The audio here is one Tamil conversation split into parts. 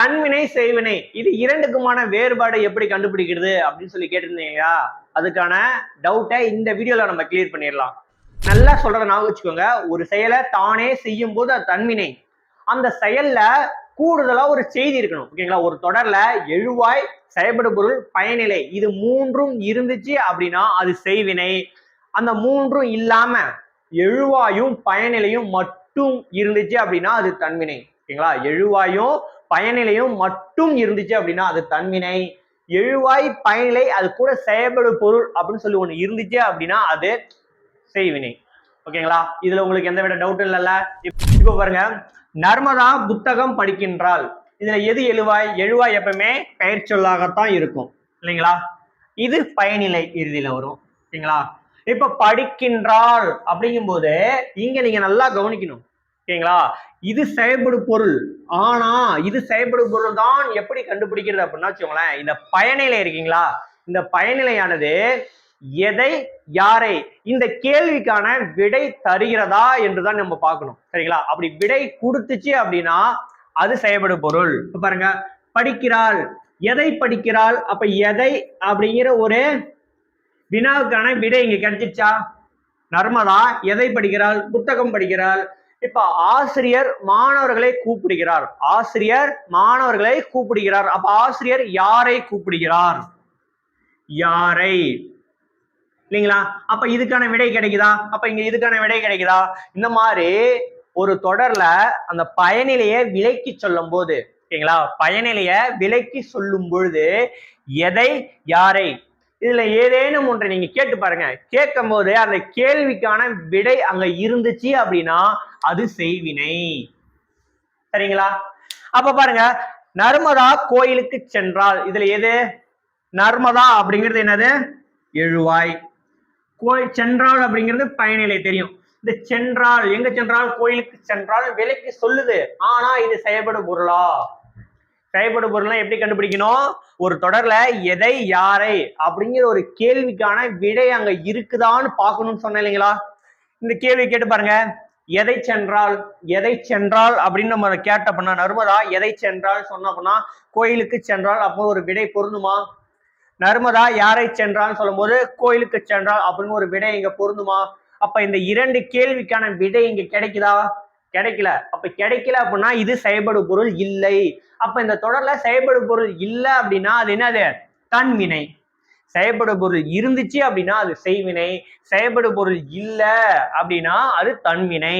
தன்வினை செய்வினை. இது இரண்டுக்குமான வேறுபாடு எப்படி கண்டுபிடிக்கிறது அப்படின்னு சொல்லி கேட்டிருந்தீங்களா அதுக்கான டவுட்டை இந்த வீடியோல நம்ம கிளியர் பண்ணிடலாம். நல்லா சொல்றத நான் வச்சுக்கோங்க. ஒரு செயலை தானே செய்யும் போது அது தன்வினை. அந்த செயல்ல கூடுதலா ஒரு செய்தி இருக்கணும். ஓகேங்களா ஒரு தொடர்ல எழுவாய் செயல்படும் பொருள் பயனிலை. இது மூன்றும் இருந்துச்சு அப்படின்னா அது செய்வினை. அந்த மூன்றும் இல்லாம எழுவாயும் பயனிலையும் மட்டும் இருந்துச்சு அப்படின்னா அது தன்வினை. ஓகேங்களா? எழுவாயும் பயனிலையும் மட்டும் இருந்துச்சு அப்படின்னா அது தன்வினை. எழுவாய் பயனிலை அது கூட செயல்படும் பொருள் அப்படின்னு சொல்லி ஒண்ணு இருந்துச்சு அப்படின்னா அது செய்வினை. ஓகேங்களா? இதுல உங்களுக்கு எந்த வித டவுட்டும் இல்லைல்ல. இப்ப பாருங்க. நர்மதா புத்தகம் படிக்கின்றாள். இதுல எது எழுவாய்? எழுவாய் எப்பவுமே பெயர் சொல்லாகத்தான் இருக்கும். இல்லைங்களா? இது பயனிலை இறுதியில வரும். ஓகேங்களா? இப்ப படிக்கின்றாள் அப்படிங்கும்போது இங்க நீங்க நல்லா கவனிக்கணும். ஓகேங்களா? இது செயல்படும் பொருள். ஆனா இது செயல்படு பொருள் தான் எப்படி கண்டுபிடிக்கிறது அப்படின்னா வச்சுக்கோங்களேன். இந்த பயனிலை இருக்கீங்களா? இந்த பயனிலையானது எதை யாரை இந்த கேள்விக்கான விடை தருகிறதா என்றுதான் நம்ம பார்க்கணும். சரிங்களா? அப்படி விடை கொடுத்துச்சு அப்படின்னா அது செயல்படும் பொருள். இப்ப பாருங்க. படிக்கிறாள். எதை படிக்கிறாள்? அப்ப எதை அப்படிங்கிற ஒரு வினாவுக்கான விடை இங்க கிடைச்சிச்சா நர்மதா எதை படிக்கிறாள்? புத்தகம் படிக்கிறாள். இப்ப ஆசிரியர் மாணவர்களை கூப்பிடுகிறார். ஆசிரியர் மாணவர்களை கூப்பிடுகிறார். அப்ப ஆசிரியர் யாரை கூப்பிடுகிறார்? யாரை? இல்லைங்களா? அப்ப இதுக்கான விடை கிடைக்குதா? அப்ப இங்க இதுக்கான விடை கிடைக்குதா? இந்த மாதிரி ஒரு தொடர்ல அந்த பயனிலையை விலக்கி சொல்லும் போது ஓகேங்களா? பயனிலைய விலக்கி சொல்லும் பொழுது எதை யாரை இதுல ஏதேனும் ஒன்றை நீங்க கேட்டு பாருங்க. கேட்கும் போது அந்த கேள்விக்கான விடை அங்க இருந்துச்சு அப்படின்னா அது செய்வினை. சரிங்களா? அப்ப பாருங்க நர்மதா கோயிலுக்கு சென்றால் இதுல எது? நர்மதா அப்படிங்கிறது என்னது? எழுவாய். கோயில் சென்றால் அப்படிங்கிறது பயனிலை தெரியும். இந்த சென்றால் எங்க சென்றால்? கோயிலுக்கு சென்றால் விலைக்கு சொல்லுது. ஆனா இது செயல்படும் பொருளா? செயல்படு பொருள்லாம் எப்படி கண்டுபிடிக்கணும்? ஒரு தொடர்ல எதை யாரை அப்படிங்கிற ஒரு கேள்விக்கான விடை அங்க இருக்குதான்னு பார்க்கணும்னு சொன்னேன் இல்லைங்களா? இந்த கேள்வி கேட்டு பாருங்க. எதை சென்றால் எதை சென்றால் அப்படின்னு நம்ம கேட்ட பண்ண நர்மதா எதை சென்றால் சொன்ன அப்படின்னா கோயிலுக்கு சென்றால் அப்போ ஒரு விடை பொருந்துமா? நர்மதா யாரை சென்றால் சொல்லும்போது கோயிலுக்கு சென்றால் அப்படின்னு ஒரு விடை இங்க பொருந்துமா? அப்ப இந்த இரண்டு கேள்விக்கான விடை இங்க கிடைக்குதா? கிடைக்கல. அப்ப கிடைக்கல அப்படின்னா இது செயல்படு பொருள் இல்லை. அப்ப இந்த தொடர்ல செயல்படு பொருள் இல்லை அப்படின்னா அது என்னது? தன்வினை. செயல்படு பொருள் இருந்துச்சு அப்படின்னா அது செய்வினை. செயல்படு பொருள் இல்லை அப்படின்னா அது தன்வினை.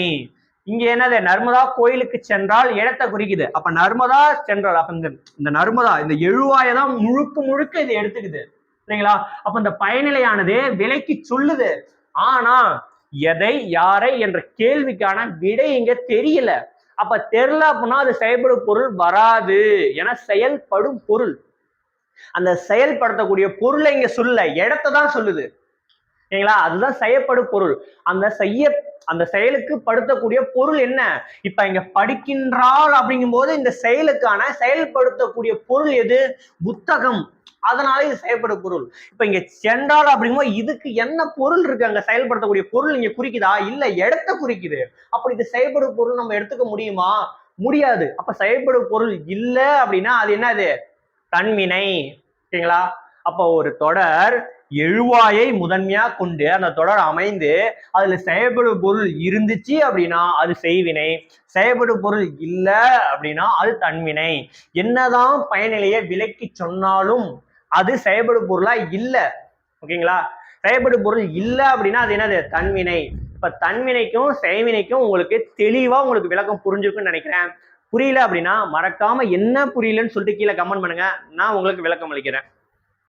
இங்க என்னது? நர்மதா கோயிலுக்கு சென்றால் இடத்தை குறிக்குது. அப்ப நர்மதா சென்றால் அப்ப இந்த இந்த நர்மதா இந்த எழுவாயை தான் முழுக்க முழுக்க இது எடுத்துக்குது. இல்லைங்களா அப்ப இந்த பயனிலையானது விலைக்கு சொல்லுது. ஆனா எதை யாரை என்ற கேள்விக்கான விடை இங்க தெரியல. அப்ப தெரியல அப்படின்னா அது செயல்படும் பொருள் வராது. என செயல்படும் பொருள். அந்த செயல்படுத்தக்கூடிய பொருளை இங்க சொல்ல இடத்தை தான் சொல்லுது. சரிங்களா? அதுதான் செய்யப்படும் பொருள். அந்த செய்ய அந்த செயலுக்கு படுத்தக்கூடிய பொருள் என்ன? இப்ப இங்க படிக்கின்றாள் அப்படிங்கும் போது இந்த செயலுக்கான செயல்படுத்தக்கூடிய பொருள் எது? புத்தகம். அதனால இது செயல்படும் பொருள். இப்ப இங்க சென்றால் அப்படிங்கும்போது இதுக்கு என்ன பொருள் இருக்கு? அங்க செயல்படுத்தக்கூடிய பொருள் இங்க குறிக்குதா? இல்ல இடத்த குறிக்குது. அப்ப இது செயல்படும் பொருள் நம்ம எடுத்துக்க முடியுமா? முடியாது. அப்ப செயல்படும் பொருள் இல்ல அப்படின்னா அது என்னது? தன்வினை. ஓகேங்களா அப்போ ஒரு தொடர் எழுவாயை முதன்மையா கொண்டு அந்த தொடர் அமைந்து அதுல செயல்படும் பொருள் இருந்துச்சு அப்படின்னா அது செய்வினை. செயல்படும் பொருள் இல்லை அப்படின்னா அது தன்வினை. என்னதான் பயனிலையை விலக்கி சொன்னாலும் அது செயல்படும் பொருளா இல்லை. ஓகேங்களா? செயல்படும் பொருள் இல்லை அப்படின்னா அது என்னது? தன்வினை. இப்ப தன்வினைக்கும் செயவினைக்கும் உங்களுக்கு தெளிவா உங்களுக்கு விளக்கம் புரிஞ்சிருக்குன்னு நினைக்கிறேன். புரியல அப்படின்னா மறக்காம என்ன புரியலன்னு சொல்லிட்டு கீழே கமெண்ட் பண்ணுங்க. நான் உங்களுக்கு விளக்கம் அளிக்கிறேன்.